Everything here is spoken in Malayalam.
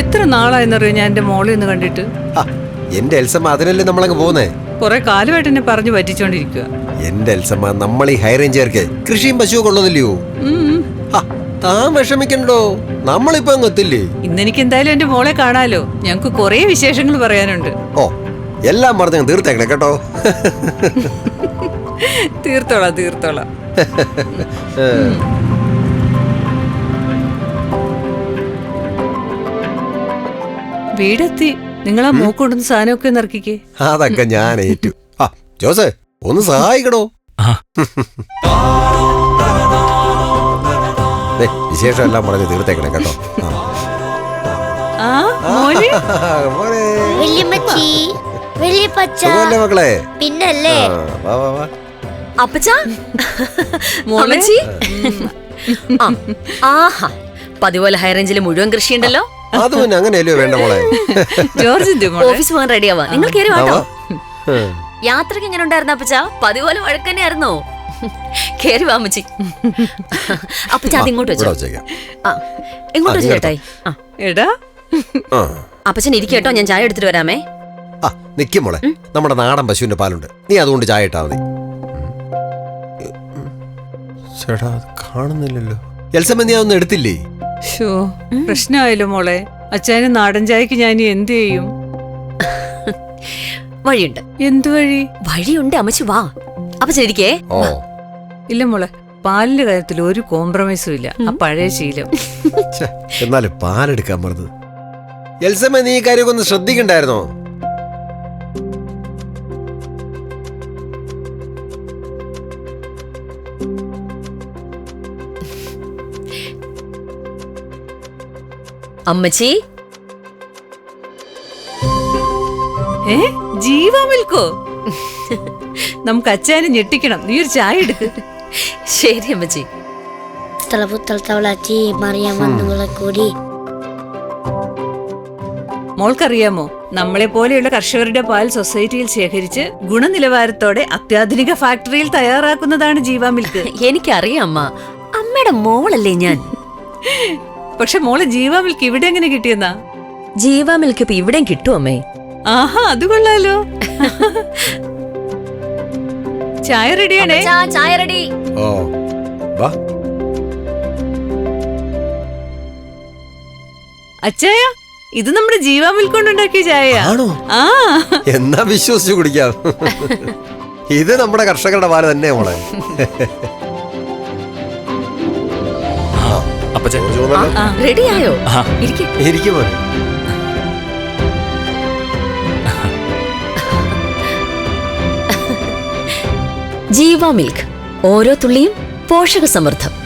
എത്ര നാളായെന്നറിയോ ഞാൻ എന്റെ മോളെ ഒന്ന് കണ്ടിട്ട്. എന്റെ എൽസമ്മ അതിനല്ലേ നമ്മളങ്ങ് പോകുന്നേ? കൊറേ കാലമായിട്ട് എന്നെ പറഞ്ഞു പറ്റിച്ചോണ്ടിരിക്കുക എന്റെ എൽസമ്മ നമ്മൾ ഈ ഹൈ റേഞ്ചുകാർക്ക് കൃഷിയും പശുവും കൊള്ളുന്നില്ലയോ താൻ വിഷമിക്കണ്ടോ? നമ്മളിപ്പോ അങ്ങ് എത്തില്ലേ? ഇന്നെനിക്ക് എന്തായാലും എന്റെ മോളെ കാണാലോ. ഞങ്ങക്ക് കൊറേ വിശേഷങ്ങൾ പറയാനുണ്ട്. ഓ എല്ലാം പറഞ്ഞു തീർത്തേക്കണേ കേട്ടോ. തീർത്തോളാം തീർത്തോളാം. വീടെത്തി. നിങ്ങളാ മൂക്കൊണ്ടുന്ന സാധനമൊക്കെ നിറക്കിക്കേ ഇറക്കിക്കേ. അതൊക്കെ ഞാൻ ഏറ്റു. ആ ജോസേ ഒന്ന് സഹായിക്കണോ വിശേഷമെല്ലാം ദേ, വിശേഷം എല്ലാം പറഞ്ഞ് തീർത്തേക്കണേ കേട്ടോ. ആ. ആ മക്കളെ? പിന്നല്ലേ? ആ, ആ, പതിപോലെ ഹൈറേഞ്ചിൽ മുഴുവൻ കൃഷിയുണ്ടല്ലോ. അത് പിന്നെ അങ്ങനെയല്ലോ വേണ്ട മോളെ? ജോർജിന്റെ മോളെ? ഓഫീസ് പോകാൻ റെഡിയാവാ നിങ്ങൾ കയറി വാട്ടോ. ഉം. യാത്രയ്ക്ക് എങ്ങനെ ഉണ്ടായിരുന്നു അപ്പച്ച? പതിപോലെ വഴക്കന്നെയായിരുന്നോ? കേറി വാ അമ്മച്ചി. അപ്പച്ച അത് ഇങ്ങോട്ട് ഇവിടെ വെച്ചോ വെച്ചേക്കാം. ആ ഇങ്ങോട്ട് വെച്ചു ചേട്ടായി. ആ. എടാ ആ. അപ്പച്ചൻ ഇരിക്കട്ടോ ഞാൻ ചായ എടുത്തിട്ട് വരാമേ. ആ നിക്കും മോളെ. നമ്മുടെ നാടൻ പശുവിന്റെ പാലുണ്ട്. നീ അതുകൊണ്ട് ചായ ഇട്ടാ മതി. ചേട്ടാ അത് കാണുന്നില്ലല്ലോ. എൽസമ്മ നീ അതൊന്നും എടുത്തില്ലേ? ഷോ പ്രശ്നമായല്ലോ മോളെ. അച്ഛന് നാടൻ ചായക്ക് ഞാൻ എന്ത് ചെയ്യും? വഴിയുണ്ട്. എന്തു വഴി? വഴിയുണ്ട് അമ്മച്ചു വാ. അപ്പൊ ശരിക്കേ ഓ. ഇല്ല മോളെ പാലിന്റെ കാര്യത്തിൽ ഒരു കോംപ്രമൈസും ഇല്ല. ആ പഴയ ശീലം. എന്നാലും പാലെടുക്കാൻ പറഞ്ഞത് എൽസമ്മ നീ ഈ കാര്യമൊക്കെ ഒന്ന് ശ്രദ്ധിക്കണ്ടായിരുന്നോ? അമ്മച്ചി? ഏ? ജീവാ മിൽക്കോ? നമുക്ക് അച്ചാനെ ഞെട്ടിക്കണം. നീ ഒരു ചായ എടുക്ക് ശരി അമ്മച്ചി. കൂടി. മോൾക്കറിയാമോ? നമ്മളെ പോലെയുള്ള കർഷകരുടെ പാൽ സൊസൈറ്റിയിൽ ശേഖരിച്ച് ഗുണനിലവാരത്തോടെ അത്യാധുനിക ഫാക്ടറിയിൽ തയ്യാറാക്കുന്നതാണ് ജീവാ മിൽക്ക്. എനിക്കറിയാം അമ്മ. അമ്മയുടെ മോളല്ലേ ഞാൻ? പക്ഷെ മോളെ ജീവാ മിൽക്ക് ഇവിടെ എങ്ങനെ കിട്ടിയെന്നാ? ജീവാ മിൽക്ക് ഇപ്പൊ ഇവിടെ കിട്ടും അമ്മേ. ആഹാ അത് കൊള്ളാലോ. ചായ റെഡിയാണേ? ചായ റെഡി. ഓ വാ. അച്ചായ ഇത് നമ്മുടെ ജീവാ മിൽക്ക് കൊണ്ടുണ്ടാക്കിയ ചായ ആണോ? ആ. എന്നാ വിശ്വസിച്ചു കുടിക്കാം. ഇത് നമ്മുടെ കർഷകരുടെ പാൽ തന്നെ മോളെ. അപ്പച്ചൻ റെഡിയായോ. ഇരിക്കെ. ഇരിക്കും ജീവ മിൽക്ക്. ഓരോ തുള്ളിയും പോഷക സമൃദ്ധം